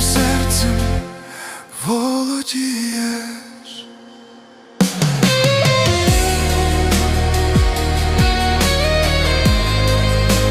серцем володіє.